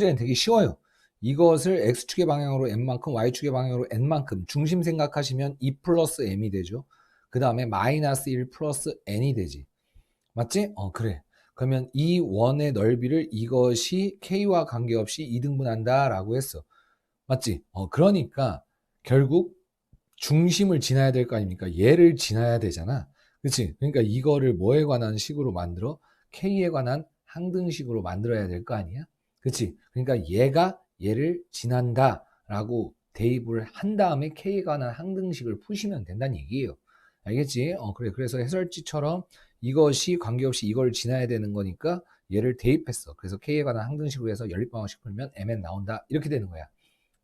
문제는 되게 쉬워요. 이것을 x축의 방향으로 n만큼 y축의 방향으로 n만큼 중심 생각하시면 2 플러스 m이 되죠. 그 다음에 마이너스 1 플러스 n이 되지. 맞지? 어 그래. 그러면 이 원의 넓이를 이것이 k와 관계없이 2등분한다 라고 했어. 맞지? 어 그러니까 결국 중심을 지나야 될 거 아닙니까? 얘를 지나야 되잖아. 그치? 그러니까 이거를 뭐에 관한 식으로 만들어? k에 관한 항등식으로 만들어야 될 거 아니야? 그치? 그러니까 얘가 얘를 지난다 라고 대입을 한 다음에 k에 관한 항등식을 푸시면 된다는 얘기예요. 알겠지? 어, 그래. 그래서 해설지처럼 이것이 관계없이 이걸 지나야 되는 거니까 얘를 대입했어. 그래서 k에 관한 항등식으로 해서 연립방정식 풀면 mn 나온다. 이렇게 되는 거야.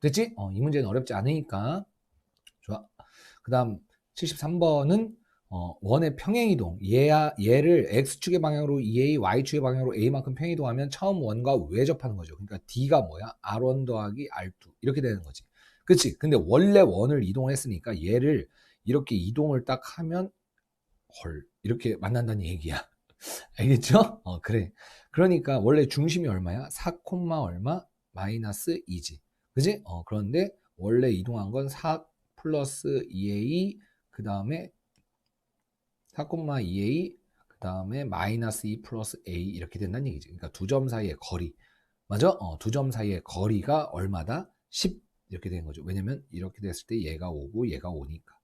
됐지? 어, 이 문제는 어렵지 않으니까. 좋아. 그 다음 73번은 어, 원의 평행이동. 얘야, 얘를 x축의 방향으로 2a, y축의 방향으로 a만큼 평행이동하면 처음 원과 왜 접하는 거죠. 그러니까 d가 뭐야? r1 더하기 r2 이렇게 되는 거지. 그치? 근데 원래 원을 이동을 했으니까 얘를 이렇게 이동을 딱 하면 헐 이렇게 만난다는 얘기야. 알겠죠? 어 그래. 그러니까 원래 중심이 얼마야? 4, 얼마? 마이너스 2지. 그지? 어 그런데 원래 이동한 건 4 플러스 2a 그 다음에 4,2a 그 다음에 마이너스 2 플러스 a 이렇게 된다는 얘기지. 그러니까 두 점 사이의 거리. 맞아? 어, 두 점 사이의 거리가 얼마다? 10 이렇게 되는 거죠. 왜냐면 이렇게 됐을 때 얘가 오고 얘가 오니까.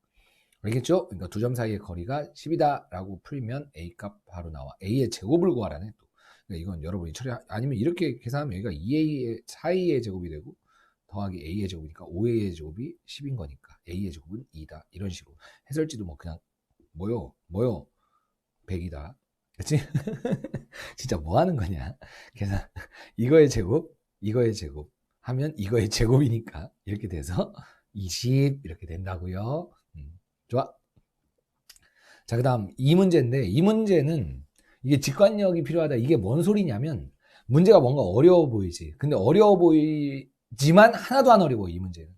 알겠죠? 그러니까 두 점 사이의 거리가 10이다 라고 풀면 a 값 바로 나와. a의 제곱을 구하라네 또. 그러니까 이건 여러분이 처리 아니면 이렇게 계산하면 여기가 2a의 4a의 제곱이 되고 더하기 a의 제곱이니까 5a의 제곱이 10인 거니까 a의 제곱은 2다. 이런 식으로 해설지도 뭐 그냥 뭐요? 뭐요? 100이다. 그치? 진짜 뭐 하는 거냐? 계산. 이거의 제곱, 이거의 제곱 하면 이거의 제곱이니까 이렇게 돼서 20 이렇게 된다고요. 음, 좋아. 자, 그 다음 이 문제인데 이 문제는 이게 직관력이 필요하다. 이게 뭔 소리냐면 문제가 뭔가 어려워 보이지. 근데 어려워 보이지만 하나도 안 어려워 이 문제는.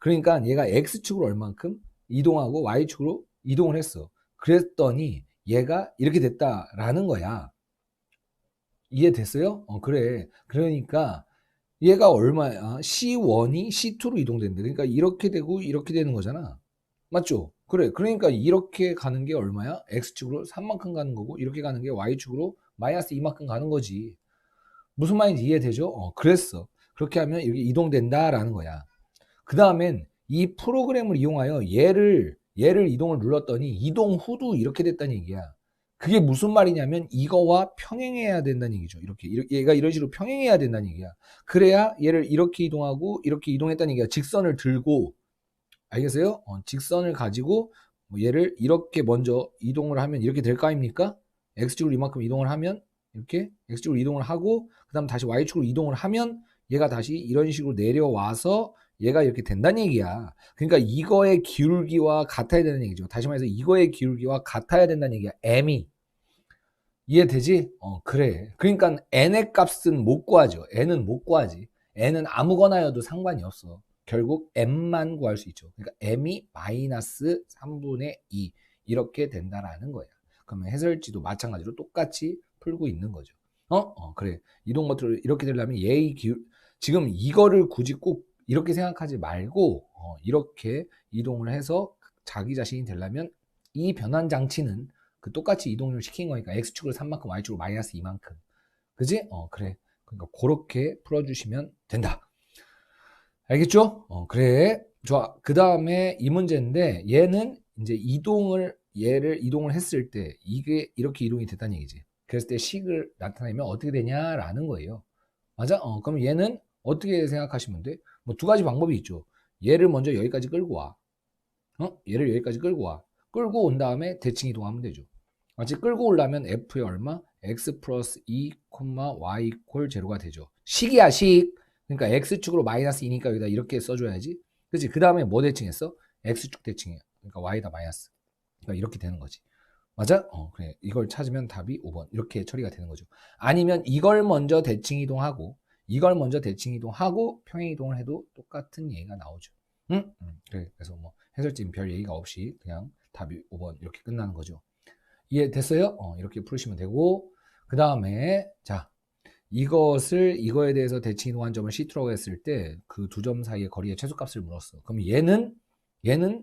그러니까 얘가 x축으로 얼만큼 이동하고 y축으로 이동을 했어. 그랬더니 얘가 이렇게 됐다라는 거야. 이해됐어요? 어, 그래. 그러니까 얘가 얼마야? C1이 C2로 이동된다. 그러니까 이렇게 되고 이렇게 되는 거잖아. 맞죠? 그래. 그러니까 이렇게 가는 게 얼마야? X축으로 3만큼 가는 거고 이렇게 가는 게 Y축으로 마이너스 2만큼 가는 거지. 무슨 말인지 이해되죠? 어, 그랬어. 그렇게 하면 이렇게 이동된다라는 거야. 그 다음엔 이 프로그램을 이용하여 얘를 얘를 이동을 눌렀더니 이동 후도 이렇게 됐다는 얘기야. 그게 무슨 말이냐면 이거와 평행해야 된다는 얘기죠. 이렇게 얘가 이런 식으로 평행해야 된다는 얘기야. 그래야 얘를 이렇게 이동하고 이렇게 이동했다는 얘기야. 직선을 들고 알겠어요? 어, 직선을 가지고 뭐 얘를 이렇게 먼저 이동을 하면 이렇게 될거 아닙니까? x축으로 이만큼 이동을 하면 이렇게 x축으로 이동을 하고 그 다음 다시 y축으로 이동을 하면 얘가 다시 이런 식으로 내려와서 얘가 이렇게 된다는 얘기야. 그러니까 이거의 기울기와 같아야 되는 얘기죠. 다시 말해서 이거의 기울기와 같아야 된다는 얘기야. m이. 이해되지? 어, 그래. 그러니까 n의 값은 못 구하죠. n은 못 구하지. n은 아무거나여도 상관이 없어. 결국 m만 구할 수 있죠. 그러니까 m이 마이너스 3분의 2 이렇게 된다라는 거야. 그러면 해설지도 마찬가지로 똑같이 풀고 있는 거죠. 어? 어, 그래. 이동 것들을 이렇게 되려면 얘의 기울 지금 이거를 굳이 꼭 이렇게 생각하지 말고 어, 이렇게 이동을 해서 자기 자신이 되려면 이 변환 장치는 그 똑같이 이동을 시킨 거니까 x축으로 3만큼 y축으로 마이너스 2만큼. 그지? 어 그래. 그러니까 그렇게 풀어주시면 된다. 알겠죠? 어 그래. 좋아. 그 다음에 이 문제인데 얘는 이제 이동을 얘를 이동을 했을 때 이게 이렇게 이동이 됐다는 얘기지. 그랬을 때 식을 나타내면 어떻게 되냐라는 거예요. 맞아? 어 그럼 얘는 어떻게 생각하시면 돼? 뭐 두 가지 방법이 있죠. 얘를 먼저 여기까지 끌고 와. 어? 얘를 여기까지 끌고 와. 끌고 온 다음에 대칭 이동하면 되죠. 마치 끌고 오려면 f의 얼마? x 플러스 2, y 이퀄 제로가 되죠. 식이야 식. 그러니까 x축으로 마이너스 2니까 여기다 이렇게 써줘야지. 그치? 그 다음에 뭐 대칭했어? x축 대칭해. 그러니까 y다 마이너스. 그러니까 이렇게 되는 거지. 맞아? 어, 그래. 이걸 찾으면 답이 5번. 이렇게 처리가 되는 거죠. 아니면 이걸 먼저 대칭 이동하고 이걸 먼저 대칭 이동하고 평행 이동을 해도 똑같은 얘기가 나오죠. 응? 응. 그래. 그래서 뭐 해설진 별 얘기가 없이 그냥 답이 5번 이렇게 끝나는 거죠. 이해 됐어요? 어, 이렇게 풀으시면 되고 그 다음에 자 이것을 이거에 대해서 대칭 이동한 점을 C2라고 했을 때 그 두 점 사이의 거리의 최소값을 물었어. 그럼 얘는 얘는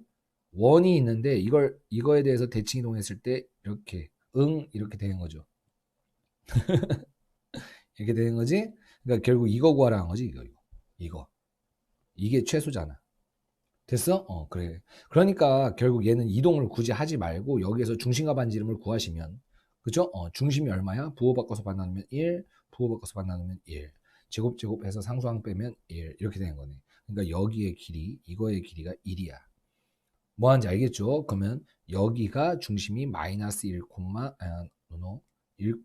원이 있는데 이걸 이거에 대해서 대칭 이동했을 때 이렇게 응 이렇게 되는 거죠. 이렇게 되는 거지. 그러니까 결국 이거 구하라는 거지 이거 이거 이거 이게 최소잖아. 됐어? 어 그래. 그러니까 결국 얘는 이동을 굳이 하지 말고 여기에서 중심과 반지름을 구하시면 그죠? 어, 중심이 얼마야? 부호 바꿔서 반나누면 1, 부호 바꿔서 반나누면 1. 제곱 제곱해서 상수항 빼면 1 이렇게 되는 거네. 그러니까 여기의 길이 이거의 길이가 1이야. 뭐 하는지 알겠죠? 그러면 여기가 중심이 마이너스 1, 아, 노노 1,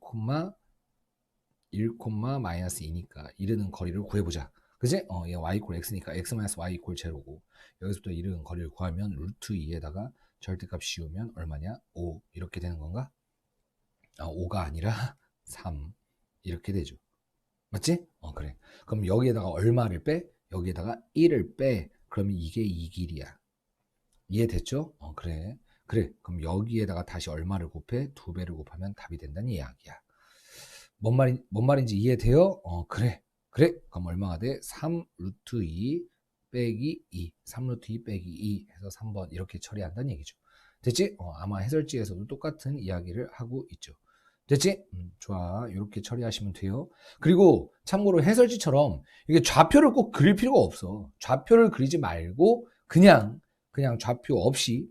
1, 마이너스 2니까 이르는 거리를 구해보자. 그지? 어, 얘 y 이퀄 x니까 x 마이너스 y 이퀄 제로고 여기서부터 이르는 거리를 구하면 루트 2에다가 절대값 씌우면 얼마냐? 5 이렇게 되는 건가? 아, 5가 아니라 3 이렇게 되죠. 맞지? 어 그래. 그럼 여기에다가 얼마를 빼? 여기에다가 1을 빼. 그러면 이게 이 길이야. 이해됐죠? 어 그래. 그래. 그럼 여기에다가 다시 얼마를 곱해? 두 배를 곱하면 답이 된다는 이야기야. 뭔 말인 뭔 말인지 이해돼요? 어 그래. 그래. 그럼 얼마가 돼? 3 루트 2 빼기 2. 3 루트 2 빼기 2 해서 3번 이렇게 처리한다는 얘기죠. 됐지? 어, 아마 해설지에서도 똑같은 이야기를 하고 있죠. 됐지? 음, 좋아. 이렇게 처리하시면 돼요. 그리고 참고로 해설지처럼 이게 좌표를 꼭 그릴 필요가 없어. 좌표를 그리지 말고 그냥 그냥 좌표 없이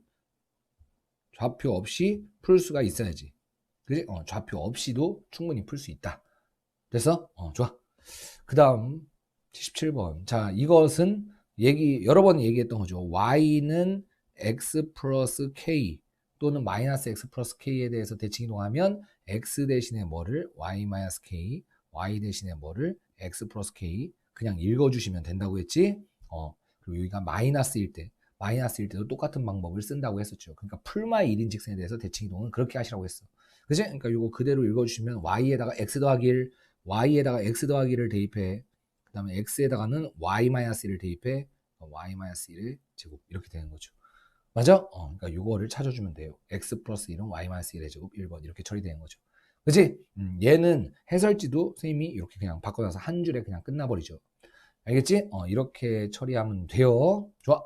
좌표 없이 풀 수가 있어야지. 그지? 어, 좌표 없이도 충분히 풀 수 있다. 됐어? 어, 좋아. 그 다음 77번. 자, 이것은 얘기 여러 번 얘기했던 거죠. y는 x 플러스 k 또는 마이너스 x 플러스 k에 대해서 대칭 이동하면 x 대신에 뭐를 y 마이너스 k, y 대신에 뭐를 x 플러스 k 그냥 읽어주시면 된다고 했지. 어 그리고 여기가 마이너스일 때 마이너스일 때도 똑같은 방법을 쓴다고 했었죠. 그러니까 풀마의 1인 직선에 대해서 대칭 이동은 그렇게 하시라고 했어. 그지? 그러니까 이거 그대로 읽어주시면 y에다가 x 더하기 1, y에다가 x 더하기 를 대입해. 그 다음에 x에다가는 y 마이너스 1을 대입해. y 마이너스 1의 제곱 이렇게 되는 거죠. 맞아? 어, 그러니까 이거를 찾아주면 돼요. x 플러스 1은 y 마이너스 1의 제곱 1번 이렇게 처리되는 거죠. 그치? 음, 얘는 해설지도 선생님이 이렇게 그냥 바꿔놔서 한 줄에 그냥 끝나버리죠. 알겠지? 어, 이렇게 처리하면 돼요. 좋아.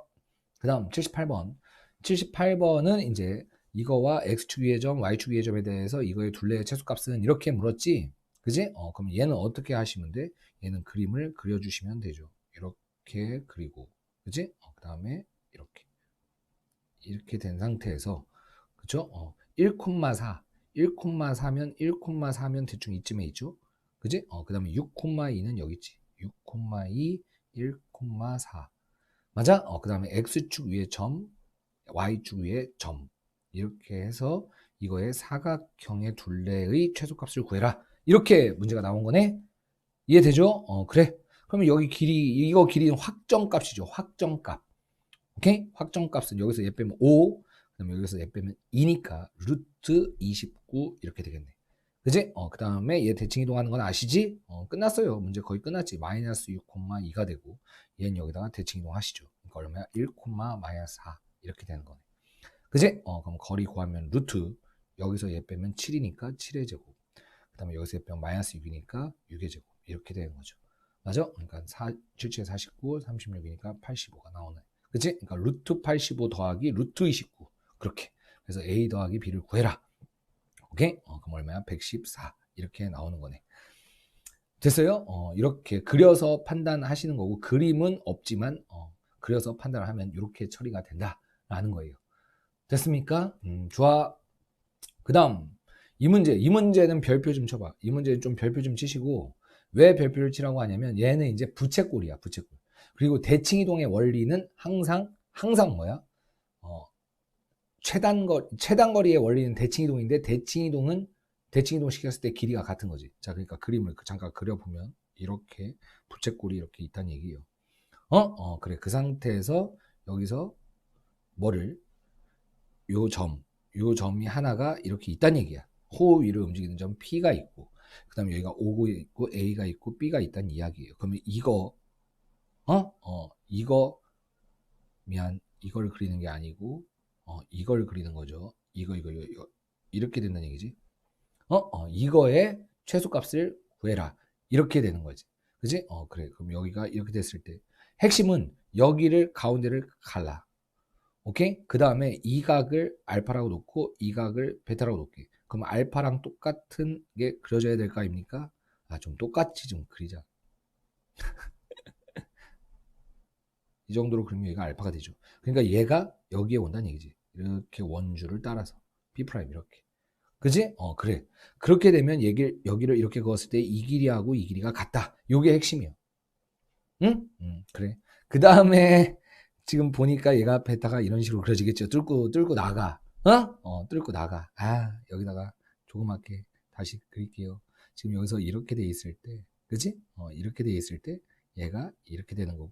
그 다음 78번. 78번은 이제 이거와 x축 위의 점, y축 위의 점에 대해서 이거의 둘레의 최소값은 이렇게 물었지? 그지? 어, 그럼 얘는 어떻게 하시면 돼? 얘는 그림을 그려주시면 되죠. 이렇게 그리고, 그지? 어, 그 다음에 이렇게. 이렇게 된 상태에서 그쵸? 어, 1,4 1,4면 1,4면 대충 이쯤에 있죠? 그지? 어, 그 다음에 6,2는 여기 있지 6,2 1,4 맞아? 어, 그 다음에 x축 위에 점 y축 위에 점 이렇게 해서 이거의 사각형의 둘레의 최소값을 구해라 이렇게 문제가 나온 거네 이해되죠? 어 그래 그러면 여기 길이 이거 길이는 확정값이죠 확정값 오케이? 확정값은 여기서 얘 빼면 5, 그다음에 여기서 얘 빼면 2니까 루트 29 이렇게 되겠네. 그지? 어, 그 다음에 얘 대칭 이동하는 건 아시지? 어, 끝났어요. 문제 거의 끝났지. 마이너스 6,2가 되고 얘는 여기다가 대칭 이동하시죠. 그러니까 얼마야? 1, 마이너스 4 이렇게 되는 거네. 그지? 어, 그럼 거리 구하면 루트 여기서 얘 빼면 7이니까 7의 제곱. 그 다음에 여기서 얘 빼면 마이너스 6이니까 6의 제곱. 이렇게 되는 거죠. 맞아? 그러니까 4, 7, 7, 49, 36이니까 85가 나오네. 그치? 그러니까 루트 85 더하기 루트 29 그렇게 그래서 a 더하기 b를 구해라 오케이? 어, 그럼 얼마야? 114 이렇게 나오는 거네 됐어요? 어, 이렇게 그려서 판단하시는 거고 그림은 없지만 어, 그려서 판단을 하면 이렇게 처리가 된다라는 거예요 됐습니까? 음, 좋아 그 다음 이 문제 이 문제는 별표 좀 쳐봐 이 문제는 좀 별표 좀 치시고 왜 별표를 치라고 하냐면 얘는 이제 부채꼴이야 부채꼴 그리고 대칭 이동의 원리는 항상 항상 뭐야? 어, 최단거 최단거리의 원리는 대칭 이동인데 대칭 이동은 대칭 이동 시켰을 때 길이가 같은 거지. 자, 그러니까 그림을 그 잠깐 그려 보면 이렇게 부채꼴이 이렇게 있다는 얘기예요. 어? 어, 그래. 그 상태에서 여기서 뭐를 요 점, 요 점이 하나가 이렇게 있다는 얘기야. 호 위를 움직이는 점 P가 있고, 그 다음에 여기가 O가 있고, A가 있고, B가 있다는 이야기예요. 그러면 이거 어? 어, 이거, 미안, 이걸 그리는 게 아니고, 어, 이걸 그리는 거죠. 이거, 이거, 이거, 이거. 이렇게 된다는 얘기지. 어, 어, 이거의 최소값을 구해라. 이렇게 되는 거지. 그지? 어, 그래. 그럼 여기가 이렇게 됐을 때 핵심은 여기를 가운데를 갈라. 오케이? 그 다음에 이 각을 알파라고 놓고 이 각을 베타라고 놓게. 그럼 알파랑 똑같은 게 그려져야 될거 아닙니까? 아, 좀 똑같이 좀 그리자. 이 정도로 그리면 얘가 알파가 되죠. 그러니까 얘가 여기에 온다는 얘기지. 이렇게 원주를 따라서. B 프라임 이렇게. 그지? 어, 그래. 그렇게 되면 얘기를, 여기를 이렇게 그었을 때 이 길이하고 이 길이가 같다. 요게 핵심이에요. 응? 응, 그래. 그 다음에 지금 보니까 얘가 베타가 이런 식으로 그려지겠죠. 뚫고, 뚫고 나가. 어? 어, 뚫고 나가. 아, 여기다가 조그맣게 다시 그릴게요. 지금 여기서 이렇게 돼 있을 때, 그지? 어, 이렇게 돼 있을 때 얘가 이렇게 되는 거고,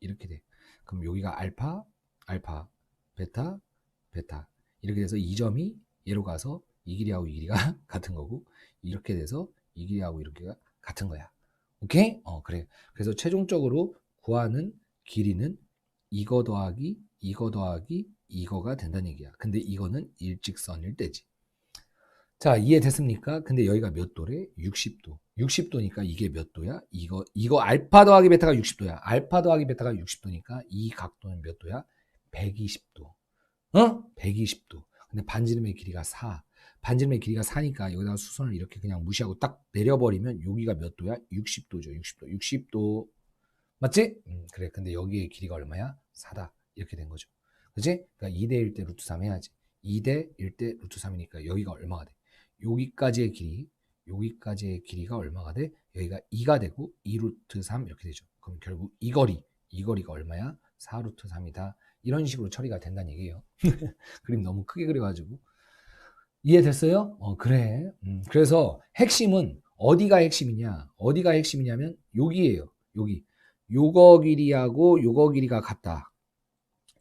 이렇게 돼. 그럼 여기가 알파, 알파, 베타, 베타. 이렇게 돼서 이 점이 얘로 가서 이 길이하고 이 길이가 같은 거고, 이렇게 돼서 이 길이하고 이렇게가 같은 거야. 오케이? 어, 그래. 그래서 최종적으로 구하는 길이는 이거 더하기, 이거 더하기, 이거가 된다는 얘기야. 근데 이거는 일직선일 때지. 자, 이해됐습니까? 근데 여기가 몇 도래? 60도. 60도니까 이게 몇 도야? 이거, 이거 알파 더하기 베타가 60도야. 알파 더하기 베타가 60도니까 이 각도는 몇 도야? 120도. 어? 120도. 근데 반지름의 길이가 4. 반지름의 길이가 4니까 여기다가 수선을 이렇게 그냥 무시하고 딱 내려버리면 여기가 몇 도야? 60도죠. 60도. 60도. 맞지? 음, 그래. 근데 여기의 길이가 얼마야? 4다. 이렇게 된 거죠. 그지? 그러니까 2대 1대 루트 3 해야지. 2대 1대 루트 3이니까 여기가 얼마가 돼? 여기까지의 길이, 여기까지의 길이가 얼마가 돼? 여기가 2가 되고 2 루트 3 이렇게 되죠. 그럼 결국 이 거리, 이 거리가 얼마야? 4 루트 3이다. 이런 식으로 처리가 된다는 얘기예요. 그림 너무 크게 그려가지고. 이해됐어요? 어, 그래. 음, 그래서 핵심은 어디가 핵심이냐? 어디가 핵심이냐면 여기에요. 여기. 요거 길이하고 요거 길이가 같다.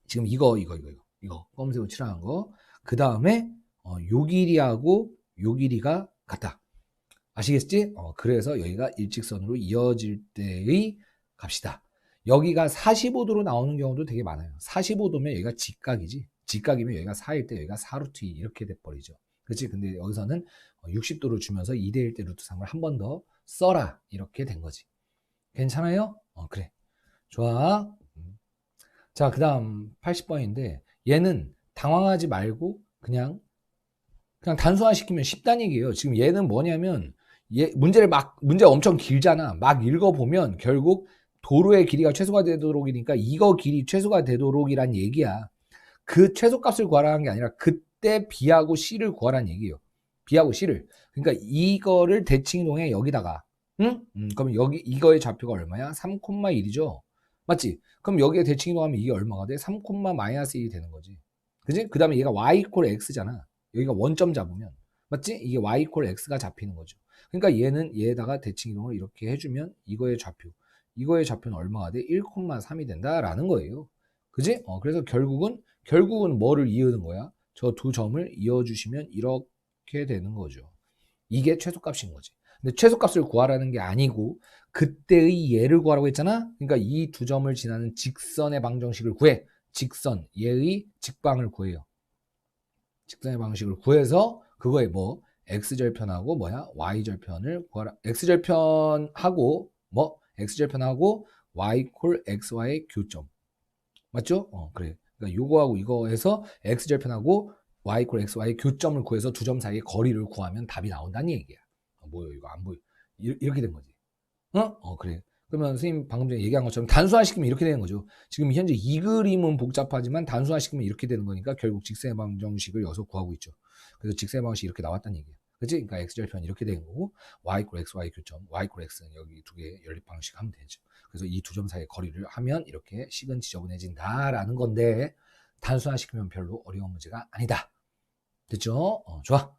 지금 이거, 이거, 이거, 이거. 이거. 검은색으로 칠한 거. 그 다음에 어, 요 길이하고 요 길이가 같다. 아시겠지? 어, 그래서 여기가 일직선으로 이어질 때의 값이다. 여기가 45도로 나오는 경우도 되게 많아요. 45도면 여기가 직각이지. 직각이면 여기가 4일 때 여기가 4루트 2 이렇게 돼버리죠. 그렇지? 근데 여기서는 60도를 주면서 2대1 대 루트 3을 한 번 더 써라. 이렇게 된 거지. 괜찮아요? 어, 그래. 좋아. 음. 자, 그 다음 80번인데 얘는 당황하지 말고 그냥 그냥 단순화시키면 쉽다는 얘기예요. 지금 얘는 뭐냐면 얘 문제를 막 문제 엄청 길잖아. 막 읽어보면 결국 도로의 길이가 최소가 되도록이니까 이거 길이 최소가 되도록이란 얘기야. 그 최소값을 구하라는 게 아니라 그때 B하고 C를 구하라는 얘기예요. B하고 C를. 그러니까 이거를 대칭이동에 여기다가 응? 음, 그럼 여기 이거의 좌표가 얼마야? 3,1이죠. 맞지? 그럼 여기에 대칭이동하면 이게 얼마가 돼? 3, 마이너스 1이 되는 거지. 그지? 그 다음에 얘가 y 이퀄 x잖아. 여기가 원점 잡으면. 맞지? 이게 y 이퀄 x가 잡히는 거죠. 그러니까 얘는 얘에다가 대칭 이동을 이렇게 해주면 이거의 좌표. 이거의 좌표는 얼마가 돼? 1,3이 된다라는 거예요. 그지? 어, 그래서 결국은, 결국은 뭐를 이으는 거야? 저 두 점을 이어주시면 이렇게 되는 거죠. 이게 최소값인 거지. 근데 최소값을 구하라는 게 아니고, 그때의 얘를 구하라고 했잖아? 그러니까 이 두 점을 지나는 직선의 방정식을 구해. 직선, 얘의 직방을 구해요. 직선의 방식을 구해서, 그거에 뭐, x절편하고 뭐야? y절편을 구하라. x절편하고, 뭐, x절편하고 y 콜 xy의 교점. 맞죠? 어, 그래. 그러니까 요거하고 이거 해서 x절편하고 y 콜 xy의 교점을 구해서 두 점 사이의 거리를 구하면 답이 나온다는 얘기야. 어, 뭐요? 이거 안 보여. 이렇게 된 거지. 어? 어, 그래. 그러면 선생님 방금 전에 얘기한 것처럼 단순화시키면 이렇게 되는 거죠. 지금 현재 이 그림은 복잡하지만 단순화시키면 이렇게 되는 거니까 결국 직선의 방정식을 여기서 구하고 있죠. 그래서 직선의 방정식이 이렇게 나왔다는 얘기예요. 그치? 그러니까 x절편 이렇게 되는 거고 y 콜 xy 교점, y 콜 x는 여기 두 개의 연립 방식 하면 되죠. 그래서 이 두 점 사이의 거리를 하면 이렇게 식은 지저분해진다라는 건데 단순화시키면 별로 어려운 문제가 아니다. 됐죠? 어, 좋아.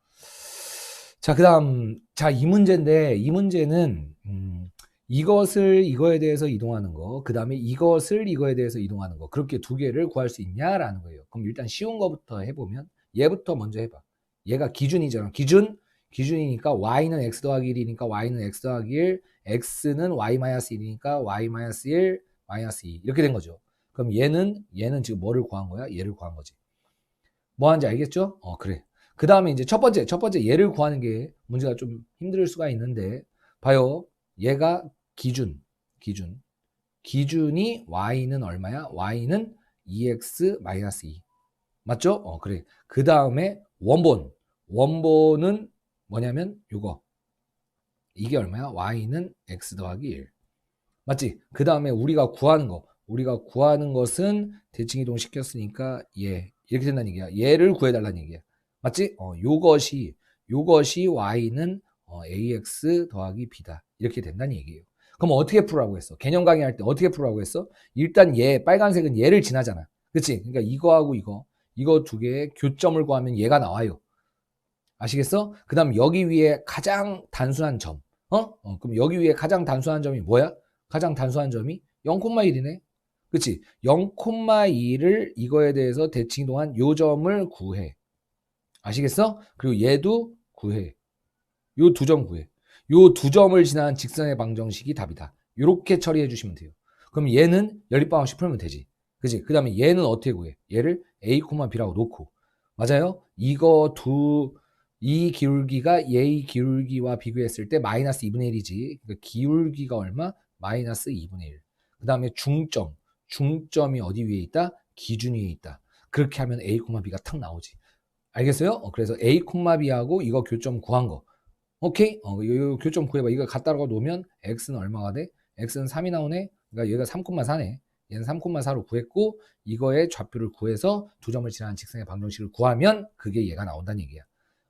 자, 그 다음, 자, 이 문제인데, 이 문제는, 음, 이것을 이거에 대해서 이동하는 거, 그 다음에 이것을 이거에 대해서 이동하는 거, 그렇게 두 개를 구할 수 있냐라는 거예요. 그럼 일단 쉬운 거부터 해보면, 얘부터 먼저 해봐. 얘가 기준이잖아. 기준, 기준이니까 y는 x 더하기 1이니까 y는 x 더하기 1, x는 y 마이너스 1이니까 y 마이너스 1, 마이너스 2 이렇게 된 거죠. 그럼 얘는 얘는 지금 뭐를 구한 거야? 얘를 구한 거지. 뭐 하는지 알겠죠? 어 그래. 그 다음에 이제 첫 번째 첫 번째 얘를 구하는 게 문제가 좀 힘들 수가 있는데 봐요. 얘가 기준, 기준. 기준이 y는 얼마야? y는 2x-2. 맞죠? 어, 그래. 그 다음에 원본. 원본은 뭐냐면 요거. 이게 얼마야? y는 x 더하기 1. 맞지? 그 다음에 우리가 구하는 거. 우리가 구하는 것은 대칭 이동 시켰으니까 얘. 이렇게 된다는 얘기야. 얘를 구해달라는 얘기야. 맞지? 어, 요것이, 요것이 y는 어, ax 더하기 b다. 이렇게 된다는 얘기예요. 그럼 어떻게 풀라고 했어? 개념 강의할 때 어떻게 풀라고 했어? 일단 얘, 빨간색은 얘를 지나잖아. 그치? 그러니까 이거하고 이거, 이거 두 개의 교점을 구하면 얘가 나와요. 아시겠어? 그 다음 여기 위에 가장 단순한 점. 어? 어? 그럼 여기 위에 가장 단순한 점이 뭐야? 가장 단순한 점이 0,1이네. 그치? 0,2를 이거에 대해서 대칭 동안 요 점을 구해. 아시겠어? 그리고 얘도 구해. 요 두 점 구해. 요 두 점을 지난 직선의 방정식이 답이다. 요렇게 처리해 주시면 돼요. 그럼 얘는 연립방정식 풀면 되지. 그치? 그 다음에 얘는 어떻게 구해? 얘를 a, b라고 놓고. 맞아요? 이거 두, 이 기울기가 얘의 기울기와 비교했을 때 마이너스 2분의 1이지. 그러니까 기울기가 얼마? 마이너스 2분의 1. 그 다음에 중점. 중점이 어디 위에 있다? 기준 위에 있다. 그렇게 하면 A, B가 탁 나오지. 알겠어요? 어, 그래서 A, B하고 이거 교점 구한 거. 오케이? 어, 요, 교점 구해봐. 이거 갖다가 놓으면 X는 얼마가 돼? X는 3이 나오네? 그러니까 얘가 3,4네. 얘는 3,4로 구했고, 이거의 좌표를 구해서 두 점을 지나는 직선의 방정식을 구하면 그게 얘가 나온다는 얘기야.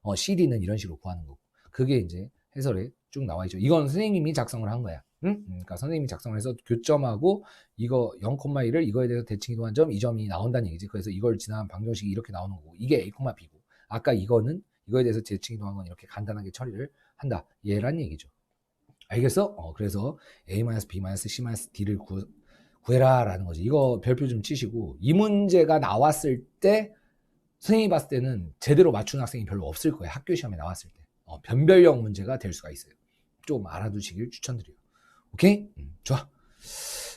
어, CD는 이런 식으로 구하는 거고. 그게 이제 해설에 쭉 나와 있죠. 이건 선생님이 작성을 한 거야. 응? 그러니까 선생님이 작성을 해서 교점하고 이거 0,1을 이거에 대해서 대칭 이동한 점, 이 점이 나온다는 얘기지. 그래서 이걸 지나간 방정식이 이렇게 나오는 거고. 이게 A, B고. 아까 이거는 이거에 대해서 대칭 이동한 건 이렇게 간단하게 처리를 한다. 얘란 얘기죠. 알겠어? 어, 그래서 A-B-C-D를 구, 구해라라는 거지. 이거 별표 좀 치시고 이 문제가 나왔을 때 선생님이 봤을 때는 제대로 맞춘 학생이 별로 없을 거예요. 학교 시험에 나왔을 때. 어, 변별형 문제가 될 수가 있어요. 좀 알아두시길 추천드려요. 오케이? 음, 좋아.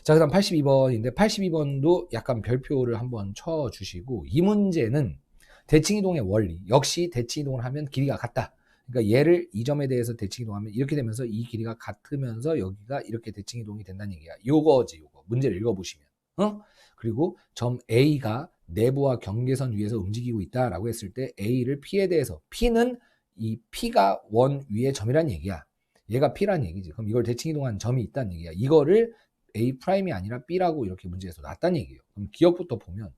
자, 그 다음 82번인데, 82번도 약간 별표를 한번 쳐주시고, 이 문제는 대칭이동의 원리. 역시 대칭이동을 하면 길이가 같다. 그러니까 얘를 이 점에 대해서 대칭이동하면 이렇게 되면서 이 길이가 같으면서 여기가 이렇게 대칭이동이 된다는 얘기야. 요거지, 요거. 문제를 읽어보시면. 어? 그리고 점 A가 내부와 경계선 위에서 움직이고 있다라고 했을 때 A를 P에 대해서 P는 이 P가 원 위의 점이란 얘기야. 얘가 P란 얘기지. 그럼 이걸 대칭 이동한 점이 있다는 얘기야. 이거를 A 프라임이 아니라 B라고 이렇게 문제에서 놨다는 얘기예요. 그럼 기억부터 보면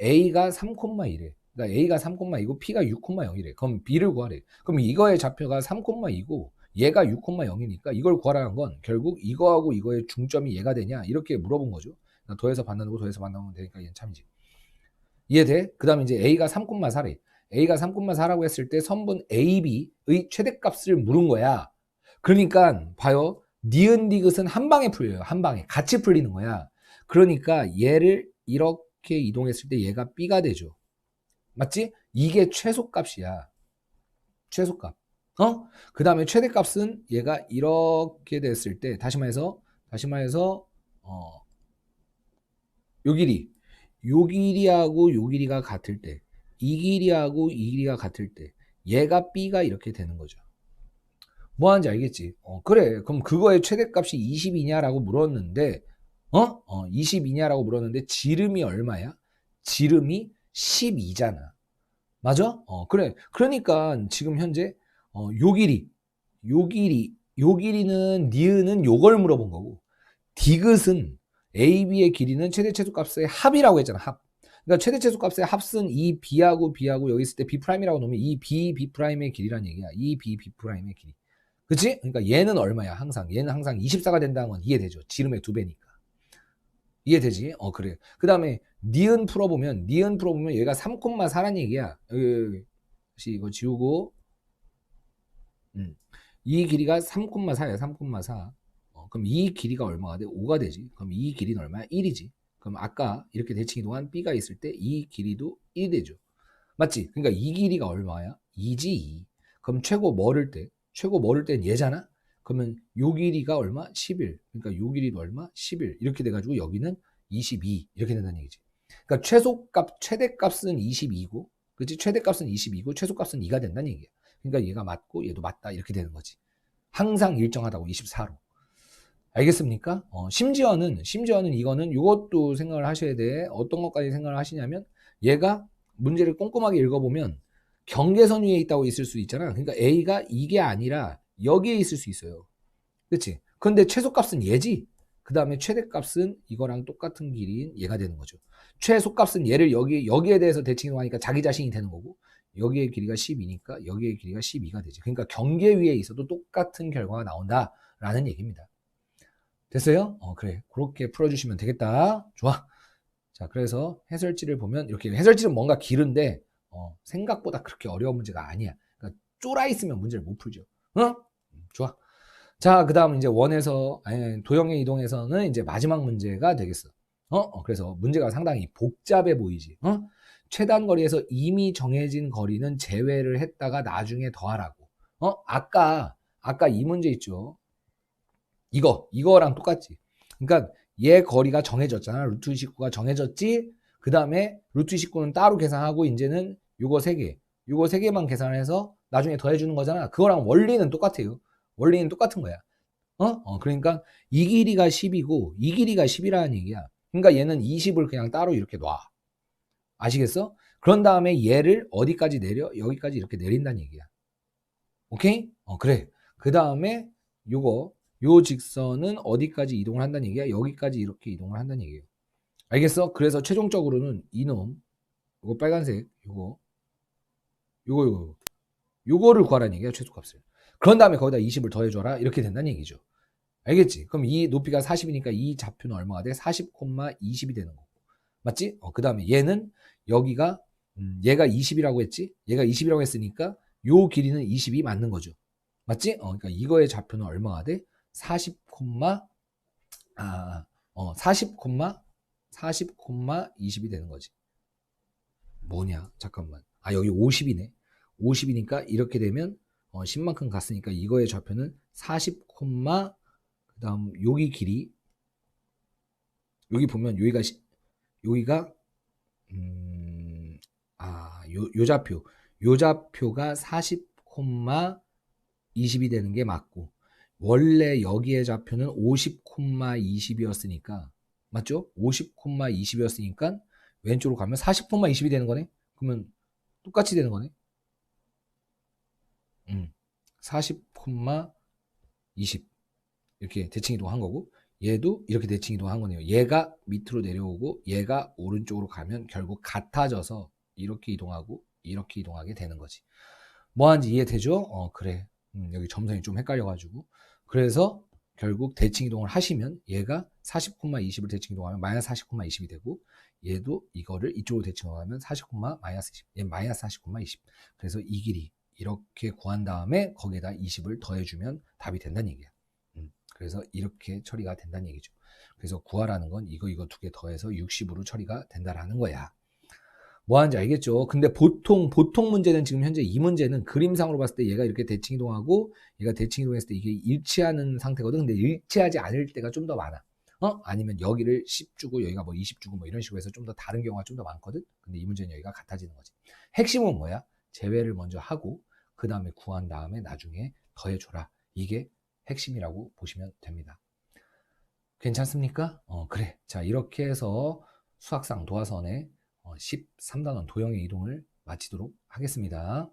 A가 3,2래. 그러니까 A가 3,2고 P가 6,0이래. 그럼 B를 구하래. 그럼 이거의 좌표가 3,2고 얘가 6,0이니까 이걸 구하라는 건 결국 이거하고 이거의 중점이 얘가 되냐 이렇게 물어본 거죠. 그러니까 더해서 반나누고 더해서 반나누면 되니까 얘는 참이지. 이해돼? 그 다음에 이제 A가 3,4래. A가 3,4라고 했을 때 선분 AB의 최대값을 물은 거야. 그러니까 봐요. 니은 디귿은 한 방에 풀려요. 한 방에. 같이 풀리는 거야. 그러니까 얘를 이렇게 이동했을 때 얘가 B가 되죠. 맞지? 이게 최소값이야. 최소값. 어? 그 다음에 최대값은 얘가 이렇게 됐을 때 다시 말해서 다시 말해서 어, 요 길이 요 길이하고 요 길이가 같을 때 이 길이하고 이 길이가 같을 때 얘가 B가 이렇게 되는 거죠. 뭐 하는지 알겠지? 어, 그래. 그럼 그거의 최대값이 20이냐라고 물었는데 어? 어 20이냐라고 물었는데 지름이 얼마야? 지름이 12잖아. 맞아? 어, 그래. 그러니까 지금 현재 어, 요 길이 요 길이 요 길이는 니은은 요걸 물어본 거고 디귿은 AB의 길이는 최대 최소 값의 합이라고 했잖아. 합. 그러니까 최대 최소 값의 합은 이 B하고 B하고 여기 있을 때 B'이라고 놓으면 이 B, B'의 길이란 얘기야. 이 B, B'의 길이. 그치? 그러니까 얘는 얼마야? 항상. 얘는 항상 24가 된다는 건 이해되죠. 지름의 두 배니까. 이해되지? 어, 그래. 그 다음에 니은 풀어보면, 니은 풀어보면 얘가 3,4란 얘기야. 여기, 여기. 다시 이거 지우고. 음. 이 길이가 3,4야, 3,4. 어, 그럼 이 길이가 얼마가 돼? 5가 되지. 그럼 이 길이는 얼마야? 1이지. 그럼 아까 이렇게 대칭이 동안 B가 있을 때 이 길이도 1이 되죠. 맞지? 그러니까 이 길이가 얼마야? 2지 2. 그럼 최고 멀을 때, 최고 멀을 땐 얘잖아? 그러면 요 길이가 얼마? 11. 그러니까 요 길이도 얼마? 11. 이렇게 돼가지고 여기는 22. 이렇게 된다는 얘기지. 그러니까 최소값, 최대값은 22고, 그치? 최대값은 22고, 최소값은 2가 된다는 얘기야. 그러니까 얘가 맞고 얘도 맞다. 이렇게 되는 거지. 항상 일정하다고 24로. 알겠습니까? 어, 심지어는 심지어는 이거는 이것도 생각을 하셔야 돼. 어떤 것까지 생각을 하시냐면 얘가 문제를 꼼꼼하게 읽어보면 경계선 위에 있다고 있을 수 있잖아. 그러니까 A가 이게 아니라 여기에 있을 수 있어요. 그렇지? 근데 최소값은 얘지. 그 다음에 최대값은 이거랑 똑같은 길이인 얘가 되는 거죠. 최소값은 얘를 여기 여기에 대해서 대칭이동하니까 자기 자신이 되는 거고 여기의 길이가 12니까 여기의 길이가 12가 되지. 그러니까 경계 위에 있어도 똑같은 결과가 나온다라는 얘기입니다. 됐어요? 어, 그래. 그렇게 풀어주시면 되겠다. 좋아. 자, 그래서 해설지를 보면 이렇게 해설지는 뭔가 길은데 어, 생각보다 그렇게 어려운 문제가 아니야. 그러니까 쫄아 있으면 문제를 못 풀죠. 어? 음, 좋아. 자, 그 다음 이제 원에서, 아니, 도형의 이동에서는 이제 마지막 문제가 되겠어. 어? 어? 그래서 문제가 상당히 복잡해 보이지. 어? 최단 거리에서 이미 정해진 거리는 제외를 했다가 나중에 더하라고. 어? 아까, 아까 이 문제 있죠. 이거, 이거랑 똑같지. 그러니까 얘 거리가 정해졌잖아. 루트 19가 정해졌지. 그 다음에 루트 19는 따로 계산하고 이제는 요거 3개, 요거 3개만 계산해서 나중에 더해주는 거잖아. 그거랑 원리는 똑같아요. 원리는 똑같은 거야. 어? 어 그러니까 이 길이가 10이고 이 길이가 10이라는 얘기야. 그러니까 얘는 20을 그냥 따로 이렇게 놔. 아시겠어? 그런 다음에 얘를 어디까지 내려? 여기까지 이렇게 내린다는 얘기야. 오케이? 어, 그래. 그 다음에 요거 요 직선은 어디까지 이동을 한다는 얘기야? 여기까지 이렇게 이동을 한다는 얘기예요. 알겠어? 그래서 최종적으로는 이놈, 요거 빨간색, 요거, 요거, 요거, 요거를 구하라는 얘기야, 최소값을. 그런 다음에 거기다 20을 더해줘라. 이렇게 된다는 얘기죠. 알겠지? 그럼 이 높이가 40이니까 이 좌표는 얼마가 돼? 40,20이 되는 거고. 맞지? 어, 그 다음에 얘는 여기가, 음, 얘가 20이라고 했지? 얘가 20이라고 했으니까 요 길이는 20이 맞는 거죠. 맞지? 어, 그러니까 이거의 좌표는 얼마가 돼? 40, 아, 어, 40, 40, 20이 되는 거지. 뭐냐? 잠깐만. 아, 여기 50이네. 50이니까 이렇게 되면 어, 10만큼 갔으니까 이거의 좌표는 40, 그 다음 여기 길이 여기 보면 여기가 여기가 음, 아, 요, 요 좌표 요 좌표가 40, 20이 되는 게 맞고 원래 여기의 좌표는 50, 20이었으니까 맞죠? 50, 20이었으니까 왼쪽으로 가면 40, 20이 되는 거네. 그러면 똑같이 되는 거네. 음, 40, 20 이렇게 대칭 이동한 거고 얘도 이렇게 대칭 이동한 거네요. 얘가 밑으로 내려오고 얘가 오른쪽으로 가면 결국 같아져서 이렇게 이동하고 이렇게 이동하게 되는 거지. 뭐 하는지 이해되죠? 어 그래. 음, 여기 점선이 좀 헷갈려가지고 그래서 결국 대칭 이동을 하시면 얘가 40, 20을 대칭 이동하면 마이너스 40, 20이 되고 얘도 이거를 이쪽으로 대칭 이동하면 40, 마이너스 20, 얘 마이너스 40, 20. 그래서 이 길이 이렇게 구한 다음에 거기에다 20을 더해주면 답이 된다는 얘기야. 음, 그래서 이렇게 처리가 된다는 얘기죠. 그래서 구하라는 건 이거 이거 두 개 더해서 60으로 처리가 된다라는 거야. 뭐 하는지 알겠죠? 근데 보통 보통 문제는 지금 현재 이 문제는 그림상으로 봤을 때 얘가 이렇게 대칭 이동하고 얘가 대칭 이동했을 때 이게 일치하는 상태거든. 근데 일치하지 않을 때가 좀 더 많아. 어? 아니면 여기를 10 주고 여기가 뭐 20 주고 뭐 이런 식으로 해서 좀 더 다른 경우가 좀 더 많거든. 근데 이 문제는 여기가 같아지는 거지. 핵심은 뭐야? 제외를 먼저 하고 그 다음에 구한 다음에 나중에 더해줘라. 이게 핵심이라고 보시면 됩니다. 괜찮습니까? 어, 그래. 자, 이렇게 해서 수학상 도화선의 13단원 어, 도형의 이동을 마치도록 하겠습니다.